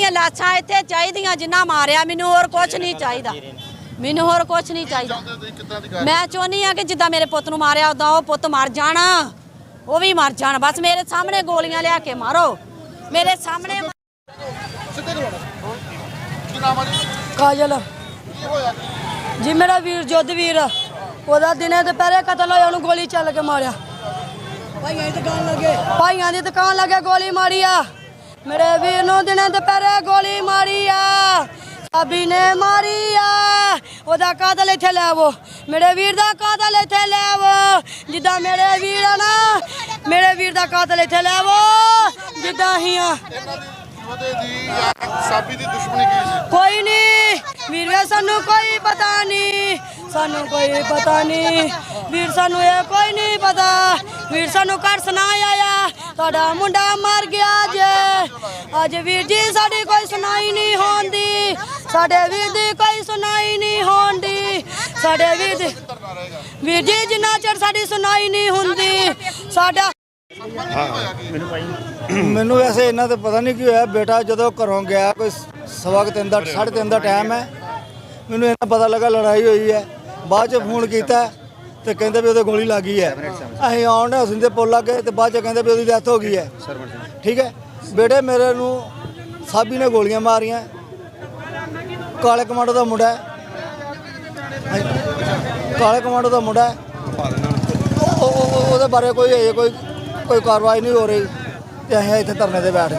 ਦੀਆਂ ਲਾਸ਼ਾਂ ਇੱਥੇ ਚਾਹੀਦੀਆਂ ਜਿੰਨਾ ਮਾਰਿਆ ਮੈਨੂੰ ਹੋਰ ਕੁਝ ਨਹੀਂ ਚਾਹੀਦਾ। ਮੈਨੂੰ ਹੋਰ ਕੁਝ ਨਹੀਂ ਚਾਹੀਦਾ। ਮੈਂ ਚਾਹੁੰਦੀ ਆ ਕਿ ਜਿੱਦਾਂ ਮੇਰੇ ਪੁੱਤ ਨੂੰ ਮਾਰਿਆ ਉਦਾਂ ਉਹ ਪੁੱਤ ਮਰ ਜਾਣ। ਉਹ ਵੀ ਮਰ ਜਾਣ। ਬਸ ਮੇਰੇ ਸਾਹਮਣੇ ਗੋਲੀਆਂ ਲਿਆ ਕੇ ਮਾਰੋ। ਮੇਰੇ ਸਾਹਮਣੇ ਕਾਜਲ। ਕੀ ਹੋਇਆ? ਜੀ? ਜੀ ਮੇਰਾ ਵੀਰ ਜੁੱਧ ਵੀਰ। ਉਹਦਾ ਦਿਨੇ ਦੁਪਹਿਰੇ ਕਤਲ ਹੋਇਆ ਉਹਨੂੰ ਗੋਲੀ ਚੱਲ ਕੇ ਮਾਰਿਆ। ਭਾਈਆਂ ਦੀ ਦੁਕਾਨ ਲੱਗੇ। ਭਾਈਆਂ ਦੀ ਦੁਕਾਨ ਲੱਗੇ ਗੋਲੀ ਮਾਰੀ ਆ। ਮੇਰੇ ਵੀਰ ਨੂੰ ਦਿਨੇ ਦੁਪਹਿਰੇ ਗੋਲੀ ਮਾਰੀ ਆ। ਸਾਬੀ ਨੇ ਮਾਰੀ ਆ। ਉਹਦਾ ਕਾਤਲ ਇੱਥੇ ਲੈ ਆਵੋ। ਮੇਰੇ ਵੀਰ ਦਾ ਕਾਤਲ ਇੱਥੇ ਲੈ ਆਵੋ। ਜਿੱਦਾਂ ਮੇਰੇ ਵੀਰ ਆ ਨਾ ਮੇਰੇ ਵੀਰ ਦਾ ਕਾਤਲ ਇੱਥੇ ਲੈ ਆਵੋ। ਜਿੱਦਾਂ ਹੀ ਆ। ਇਹਨਾਂ ਦੀ ਉਹਦੇ ਦੀ ਜਾਂ ਸਾਬੀ ਦੀ ਦੁਸ਼ਮਣੀ ਕੀ ਸੀ? ਕੋਈ ਨਹੀਂ। ਵੀਰੇ ਸਾਨੂੰ ਕੋਈ ਪਤਾ ਨਹੀਂ। ਸਾਨੂੰ ਕੋਈ ਪਤਾ ਨਹੀਂ। ਵੀਰ ਸਾਨੂੰ ਇਹ ਕੋਈ ਨਹੀਂ ਪਤਾ। ਵੀਰ ਸਾਨੂੰ ਘਰ ਸੁਣਾ ਆਇਆ। ਤੁਹਾਡਾ ਮੁੰਡਾ ਮਰ ਗਿਆ ਜੇ। ਅੱਜ ਵੀਰ ਜੀ ਸਾਡੀ ਕੋਈ ਸੁਣਾਈ ਨਹੀਂ ਹੁੰਦੀ। ਸਾਡੇ ਵੀਰ ਦੀ ਕੋਈ ਸੁਣਾਈ ਨਹੀਂ ਹੁੰਦੀ। ਸਾਡੇ ਵੀਰ ਦੀ ਵੀਰ ਜੀ, ਜਿੰਨਾ ਚਿਰ ਸਾਡੀ ਸੁਣਾਈ ਨਹੀਂ ਹੁੰਦੀ, ਸਾਡਾ ਮੈਨੂੰ ਵੈਸੇ ਇਹਨਾਂ ਤੇ ਪਤਾ ਨਹੀਂ ਕੀ ਹੋਇਆ। ਬੇਟਾ ਜਦੋਂ ਘਰੋਂ ਗਿਆ, ਕੋਈ ਸਵਾ ਤਿੰਨ ਦਾ ਸਾਢੇ ਤਿੰਨ ਦਾ ਟਾਈਮ ਹੈ। ਮੈਨੂੰ ਇਹਨਾਂ ਪਤਾ ਲੱਗਾ ਲੜਾਈ ਹੋਈ ਹੈ। ਬਾਅਦ ਚ ਫੋਨ ਕੀਤਾ ਤੇ ਕਹਿੰਦੇ ਵੀ ਉਹਦੇ ਗੋਲੀ ਲੱਗੀ ਹੈ। ਅਸੀਂ ਆਉਣ ਦੇ ਹਸਨ ਦੇ ਪੁੱਲ ਲੱਗੇ ਤੇ ਬਾਅਦ ਚ ਕਹਿੰਦੇ ਵੀ ਉਹਦੀ ਡੈਥ ਹੋ ਗਈ ਹੈ। ਠੀਕ ਹੈ? ਬੇਟੇ ਮੇਰੇ ਨੂੰ ਸਾਬੀ ਨੇ ਗੋਲੀਆਂ ਮਾਰੀਆਂ। ਕਾਲੇ ਕਮਾਂਡੋ ਦਾ ਮੁੰਡਾ ਕਾਲੇ ਕਮਾਂਡੋ ਦਾ ਮੁੰਡਾ ਉਹਦੇ ਬਾਰੇ ਕੋਈ ਹਜੇ ਕੋਈ ਕੋਈ ਕਾਰਵਾਈ ਨਹੀਂ ਹੋ ਰਹੀ। ਤੇ ਅਸੀਂ ਇੱਥੇ ਧਰਨੇ ਤੇ ਬੈਠ ਗਏ।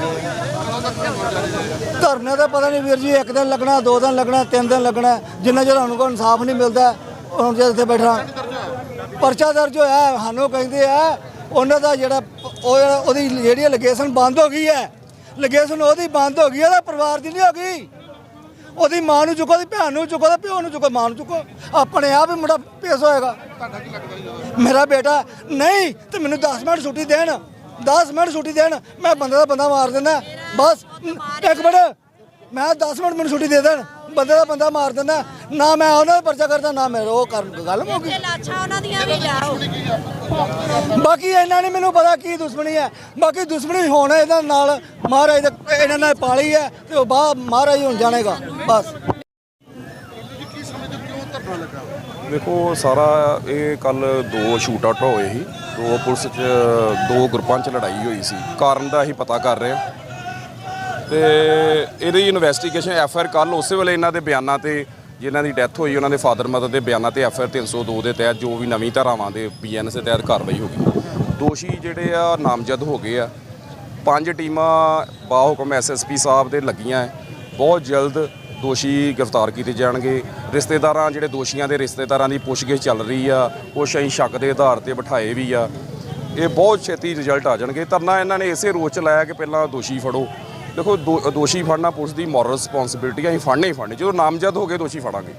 ਧਰਨੇ ਦਾ ਪਤਾ ਨਹੀਂ ਵੀਰ ਜੀ, ਇੱਕ ਦਿਨ ਲੱਗਣਾ, ਦੋ ਦਿਨ ਲੱਗਣਾ, ਤਿੰਨ ਦਿਨ ਲੱਗਣਾ। ਜਿੰਨਾ ਚਿਰ ਸਾਨੂੰ ਕੋਈ ਇਨਸਾਫ ਨਹੀਂ ਮਿਲਦਾ, ਹੁਣ ਜੇ ਇੱਥੇ ਬੈਠਣਾ। ਪਰਚਾ ਦਰਜ ਹੋਇਆ, ਸਾਨੂੰ ਕਹਿੰਦੇ ਆ ਉਹਨਾਂ ਦਾ ਜਿਹੜਾ ਉਹ ਉਹਦੀ ਜਿਹੜੀ ਲੋਕੇਸ਼ਨ ਬੰਦ ਹੋ ਗਈ ਹੈ, ਲੋਕੇਸ਼ਨ ਉਹਦੀ ਬੰਦ ਹੋ ਗਈ ਹੈ, ਉਹਦਾ ਪਰਿਵਾਰ ਦੀ ਨਹੀਂ ਹੋ ਗਈ। ਉਹਦੀ ਮਾਂ ਨੂੰ ਚੁੱਕੋ, ਉਹਦੀ ਭੈਣ ਨੂੰ ਚੁੱਕੋ ਤੇ ਪਿਓ ਨੂੰ ਚੁੱਕੋ, ਮਾਂ ਨੂੰ ਚੁੱਕੋ। ਆਪਣੇ ਆਪ ਹੀ ਮੁੰਡਾ ਪੇਸ਼ ਹੋਏਗਾ। ਮੇਰਾ ਬੇਟਾ, ਨਹੀਂ, ਤੇ ਮੈਨੂੰ 10 ਮਿੰਟ ਛੁੱਟੀ ਦੇਣ 10 ਮਿੰਟ ਛੁੱਟੀ ਦੇਣ, ਮੈਂ ਬੰਦੇ ਦਾ ਬੰਦਾ ਮਾਰ ਦਿੰਦਾ। ਬਸ, ਇੱਕ ਮਿੰਟ, ਮੈਂ 10 ਮਿੰਟ ਮੈਨੂੰ ਛੁੱਟੀ ਦੇ ਦੇਣ। ਬੰਦੇ ਦਾ ਬੰਦਾ ਮਾਰ ਦਿੰਦਾ ਨਾ ਮੈਂ ਉਹਨਾਂ ਦਾ ਪਰਚਾ ਕਰਦਾ ਨਾ ਮੈਂ ਉਹ ਕਰ ਗੱਲ ਮੁੱਕ ਗਈ। ਲਾਸ਼ਾਂ ਉਹਨਾਂ ਦੀਆਂ ਵੀ ਲਿਆਓ ਬਾਕੀ ਇਹਨਾਂ ਨੇ ਮੈਨੂੰ ਪਤਾ ਕੀ ਦੁਸ਼ਮਣੀ ਹੈ। ਬਾਕੀ ਦੁਸ਼ਮਣੀ ਹੋਣਾ ਇਹਦਾ ਨਾਲ ਮਹਾਰਾਜ ਦੇ ਇਹਨਾਂ ਨੇ ਪਾਲੀ ਹੈ ਤੇ ਉਹ ਬਾਹਰ ਮਹਾਰਾਜ ਹੁਣ ਜਾਣੇਗਾ। ਬਸ। ਦੇਖੋ ਸਾਰਾ ਇਹ ਕੱਲ ਦੋ ਸ਼ੂਟ ਆਊਟ ਹੋਏ ਸੀ। ਦੋ ਪੁਲਿਸ 'ਚ ਦੋ ਗਰੁੱਪਾਂ 'ਚ ਲੜਾਈ ਹੋਈ ਸੀ। ਕਾਰਨ ਦਾ ਅਸੀਂ ਪਤਾ ਕਰ ਰਹੇ ਹਾਂ। ਤੇ ਇਹਦੀ ਇਨਵੈਸਟੀਗੇਸ਼ਨ ਐਫ ਆਰ ਕੱਲ ਉਸੇ ਵੇਲੇ ਇਹਨਾਂ ਦੇ ਬਿਆਨਾਂ ਤੇ ਜਿਨ੍ਹਾਂ ਦੀ ਡੈਥ ਹੋਈ, ਉਹਨਾਂ ਦੇ ਫਾਦਰ ਮਦਰ ਦੇ ਬਿਆਨਾਂ ਤੇ ਐਫ ਆਰ 302 ਦੇ ਤਹਿਤ ਜੋ ਵੀ ਨਵੀਂ ਧਾਰਾਵਾਂ ਦੇ ਬੀਐਨਐਸ ਦੇ ਤਹਿਤ ਕਾਰਵਾਈ ਹੋ ਗਈ। ਦੋਸ਼ੀ ਜਿਹੜੇ ਆ ਨਾਮਜ਼ਦ ਹੋ ਗਏ ਆ। ਪੰਜ ਟੀਮਾਂ ਬਾਹੁਕਮ ਐਸਐਸਪੀ ਸਾਹਿਬ ਦੇ ਲੱਗੀਆਂ ਹੈ। ਬਹੁਤ ਜਲਦ ਦੋਸ਼ੀ ਗ੍ਰਿਫਤਾਰ ਕੀਤੇ ਜਾਣਗੇ। ਰਿਸ਼ਤੇਦਾਰਾਂ, ਜਿਹੜੇ ਦੋਸ਼ੀਆਂ ਦੇ ਰਿਸ਼ਤੇਦਾਰਾਂ ਦੀ ਪੁੱਛਗਿੱਛ ਚੱਲ ਰਹੀ ਆ ਕੁਛ ਅਸੀਂ ਸ਼ੱਕ ਦੇ ਆਧਾਰ ਤੇ ਬਿਠਾਏ ਵੀ ਆ। ਇਹ ਬਹੁਤ ਛੇਤੀ ਰਿਜ਼ਲਟ ਆ ਜਾਣਗੇ। ਧਰਨਾ ਇਹਨਾਂ ਨੇ ਇਸੇ ਰੋਚ ਚ ਲਾਇਆ ਕਿ ਪਹਿਲਾਂ ਦੋਸ਼ੀ ਫੜੋ। ਦੇਖੋ, ਦੋ- ਦੋਸ਼ੀ ਫੜਨਾ ਪੁਲਿਸ ਦੀ ਮੋਰਲ ਰਿਸਪੌਂਸਿਬਿਲਟੀ ਆ, ਅਸੀਂ ਫੜਨੇ ਹੀ ਫੜਨੇ। ਜਦੋਂ ਨਾਮਜ਼ਦ ਹੋ ਗਏ, ਦੋਸ਼ੀ ਫੜਾਂਗੇ।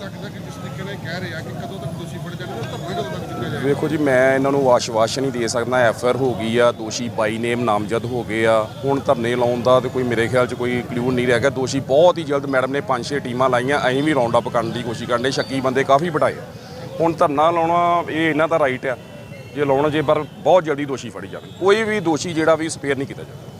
ਲੱਗਦਾ ਕਿ ਜਿਸ ਤਰੀਕੇ ਨਾਲ ਕਹਿ ਰਹੇ ਆ ਕਿ ਕਦੋਂ ਤੱਕ ਦੋਸ਼ੀ ਫੜੇ ਜਾਣਗੇ ਧਰਨਾ ਕਦੋਂ ਤੱਕ ਚੁੱਕਿਆ ਜਾਏਗਾ ਵੇਖੋ ਜੀ, ਮੈਂ ਇਹਨਾਂ ਨੂੰ ਆਸ਼ਵਾਸਨ ਨਹੀਂ ਦੇ ਸਕਦਾ ਐਫ ਆਰ ਹੋ ਗਈ ਆ, ਦੋਸ਼ੀ ਬਾਈ ਨੇਮ ਨਾਮਜ਼ਦ ਹੋ ਗਏ ਆ। ਹੁਣ ਧਰਨੇ ਲਾਉਣ ਦਾ ਤੇ ਕੋਈ ਮੇਰੇ ਖਿਆਲ 'ਚ ਕੋਈ ਕਲੂ ਨਹੀਂ ਰਹਿ ਗਿਆ। ਦੋਸ਼ੀ ਬਹੁਤ ਹੀ ਜਲਦ ਮੈਡਮ ਨੇ ਪੰਜ ਛੇ ਟੀਮਾਂ ਲਾਈਆਂ, ਅਸੀਂ ਵੀ ਰਾਉਂਡ ਅਪ ਕਰਨ ਦੀ ਕੋਸ਼ਿਸ਼ ਕਰਦੇ ਸ਼ੱਕੀ ਬੰਦੇ ਕਾਫੀ ਬਿਠਾਏ ਹੁਣ ਧਰਨਾ ਲਾਉਣਾ, ਇਹ ਇਹਨਾਂ ਦਾ ਰਾਈਟ ਆ। ਜੇ ਲਾਉਣਾ ਜੇ, ਪਰ ਬਹੁਤ ਜਲਦੀ ਦੋਸ਼ੀ ਫੜੀ ਜਾਣ। ਕੋਈ ਵੀ ਦੋਸ਼ੀ ਜਿਹੜਾ ਵੀ ਸਪੇਅਰ ਨਹੀਂ ਕੀਤਾ ਜਾਵੇ।